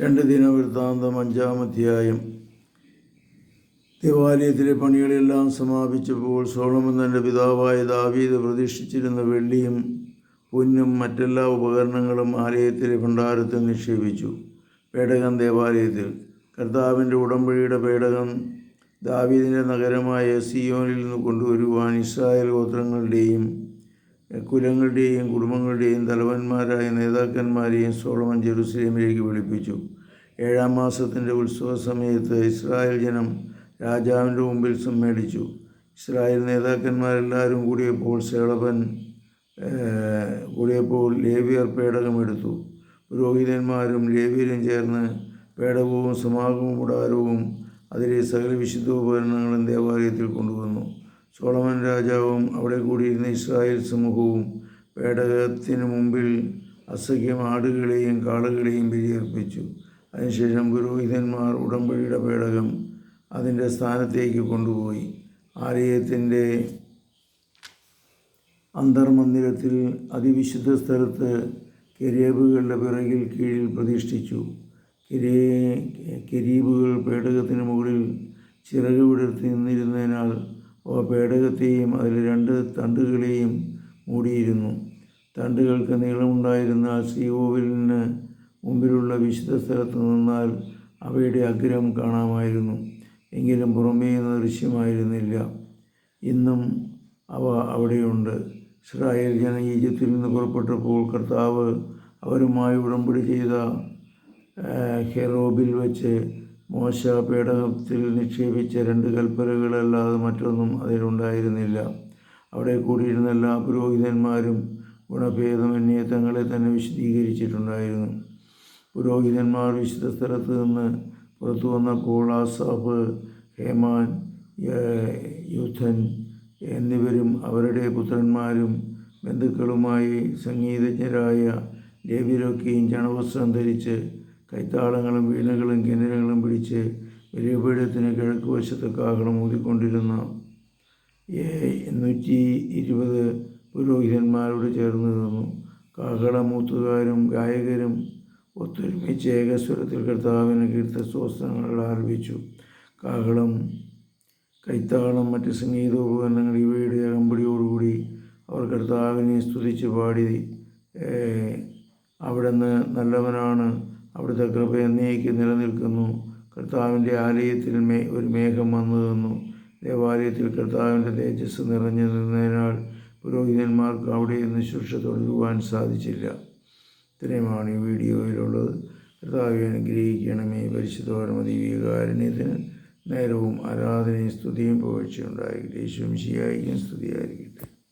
രണ്ട് ദിനവൃത്താന്തം അഞ്ചാം അധ്യായം. ദേവാലയത്തിലെ പണികളെല്ലാം സമാപിച്ചപ്പോൾ സോളമൻ തന്റെ പിതാവായ ദാവീദ് പ്രതീക്ഷിച്ചിരുന്ന വെള്ളിയും പൊന്നും മറ്റെല്ലാ ഉപകരണങ്ങളും ആലയത്തിലെ ഭണ്ഡാരത്തിൽ നിക്ഷേപിച്ചു. പേടകം ദേവാലയത്തിൽ. കർത്താവിന്റെ ഉടമ്പടിയുടെ പേടകം ദാവീദിന്റെ നഗരമായ സിയോനിൽ നിന്ന് കൊണ്ടുവരുവാൻ ഇസ്രായേൽ ഗോത്രങ്ങളുടെയും കുലങ്ങളുടെയും കുടുംബങ്ങളുടെയും തലവന്മാരായ നേതാക്കന്മാരെയും സോളമൻ ജെറുസലേമിലേക്ക് വിളിപ്പിച്ചു. ഏഴാം മാസത്തിന്റെ ഉത്സവ സമയത്ത് ഇസ്രായേൽ ജനം രാജാവിന്റെ മുമ്പിൽ സമ്മേളിച്ചു. ഇസ്രായേൽ നേതാക്കന്മാരെല്ലാവരും കൂടിയപ്പോൾ സേളപൻ കൂടിയപ്പോൾ ലേവിയർ പേടകമെടുത്തു. പുരോഹിതന്മാരും ലേവിയരും ചേർന്ന് പേടകവും സമാഗമ കൂടാരവും അതിലെ സകല വിശുദ്ധ ഉപകരണങ്ങളും ദേവാലയത്തിൽ കൊണ്ടുവന്നു. സോളമൻ രാജാവും അവിടെ കൂടിയിരുന്ന ഇസ്രായേൽ സമൂഹവും പേടകത്തിന് മുമ്പിൽ അസഖ്യം ആടുകളെയും കാളുകളെയും ബലിയർപ്പിച്ചു. അതിനുശേഷം പുരോഹിതന്മാർ ഉടമ്പടിയുടെ പേടകം അതിന്റെ സ്ഥാനത്തേക്ക് കൊണ്ടുപോയി. ആലയത്തിന്റെ അന്തർമന്ദിരത്തിൽ അതിവിശുദ്ധ സ്ഥലത്ത് കെരേബുകളുടെ പിറകിൽ കീഴിൽ പ്രതിഷ്ഠിച്ചു. കിരീ കിരീബുകൾ പേടകത്തിന് മുകളിൽ ചിറക് വിടർത്തി നിന്നിരുന്നതിനാൽ പേടകത്തെയും അതിൽ രണ്ട് തണ്ടുകളെയും മൂടിയിരുന്നു. തണ്ടുകൾക്ക് നീളമുണ്ടായിരുന്നാൽ ശ്രീകോവിലിന് മുമ്പിലുള്ള വിശുദ്ധ സ്ഥലത്ത് നിന്നാൽ അവയുടെ അഗ്രം കാണാമായിരുന്നു. എങ്കിലും പുറമേ നിന്ന് ദൃശ്യമായിരുന്നില്ല. ഇന്നും അവ അവിടെയുണ്ട്. ഇസ്രായേൽ ജന ഈജിപ്തിൽ നിന്ന് പുറപ്പെട്ടപ്പോൾ കർത്താവ് അവരുമായി ഉടമ്പടി ചെയ്ത ഹെറോബിൽ വെച്ച് മോശ പേടകത്തിൽ നിക്ഷേപിച്ച രണ്ട് കൽപ്പനകളല്ലാതെ മറ്റൊന്നും അതിലുണ്ടായിരുന്നില്ല. അവിടെ കൂടിയിരുന്ന എല്ലാ പുരോഹിതന്മാരും ഗുണഭേദമന്യേ തങ്ങളെ തന്നെ വിശദീകരിച്ചിട്ടുണ്ടായിരുന്നു. പുരോഹിതന്മാർ വിശുദ്ധ സ്ഥലത്ത് നിന്ന് പുറത്തു വന്നപ്പോൾ ആസാഫ് ഹേമാൻ യുദ്ധൻ എന്നിവരും അവരുടെ പുത്രന്മാരും ബന്ധുക്കളുമായി സംഗീതജ്ഞരായ ലേവ്യരൊക്കെയും ചണവസ്ത്രം ധരിച്ച് കൈത്താളങ്ങളും വീണകളും കിണറുകളും പിടിച്ച് ബലിപീഠത്തിന് കിഴക്ക് വശത്ത് കാഹളം ഊതിക്കൊണ്ടിരുന്ന നൂറ്റി ഇരുപത് പുരോഹിതന്മാരോട് ചേർന്ന് നിന്നു. കാഹളമൂത്തുകാരും ഗായകരും ഒത്തൊരുമിച്ച് ഏകസ്വരത്തിൽ കർത്താവിന് കീർത്തസ്വസ്ത്രങ്ങൾ ആരംഭിച്ചു കാഹളം കൈത്താളം മറ്റ് സംഗീതോപകരണങ്ങൾ ഇവയുടെ അകമ്പടിയോടുകൂടി അവർ കർത്താവിനെ സ്തുതിച്ച് പാടി. അവിടുന്ന് നല്ലവനാണ്. അവിടുത്തെ കൃപ എന്നേക്ക് നിലനിൽക്കുന്നു. കർത്താവിന്റെ ആലയത്തിൽ മേ ഒരു മേഘം വന്നു നിന്നു. ദേവാലയത്തിൽ കർത്താവിന്റെ തേജസ് നിറഞ്ഞു നിന്നതിനാൽ പുരോഹിതന്മാർക്ക് അവിടെ നിന്ന് ശുശ്രൂഷ തുടരുവാൻ സാധിച്ചില്ല. ഇത്രയുമാണ് ഈ വീഡിയോയിലുള്ളത്. കർത്താവെ അനുഗ്രഹിക്കണമേ. പരിശുദ്ധപരമതി വികാരണ്യത്തിന് നേരവും ആരാധനയും സ്തുതിയും പുകഴ്ചയുണ്ടായിരിക്കട്ടെ ശുംശിയായിരിക്കും ശിയായിരിക്കും സ്തുതിയായിരിക്കട്ടെ.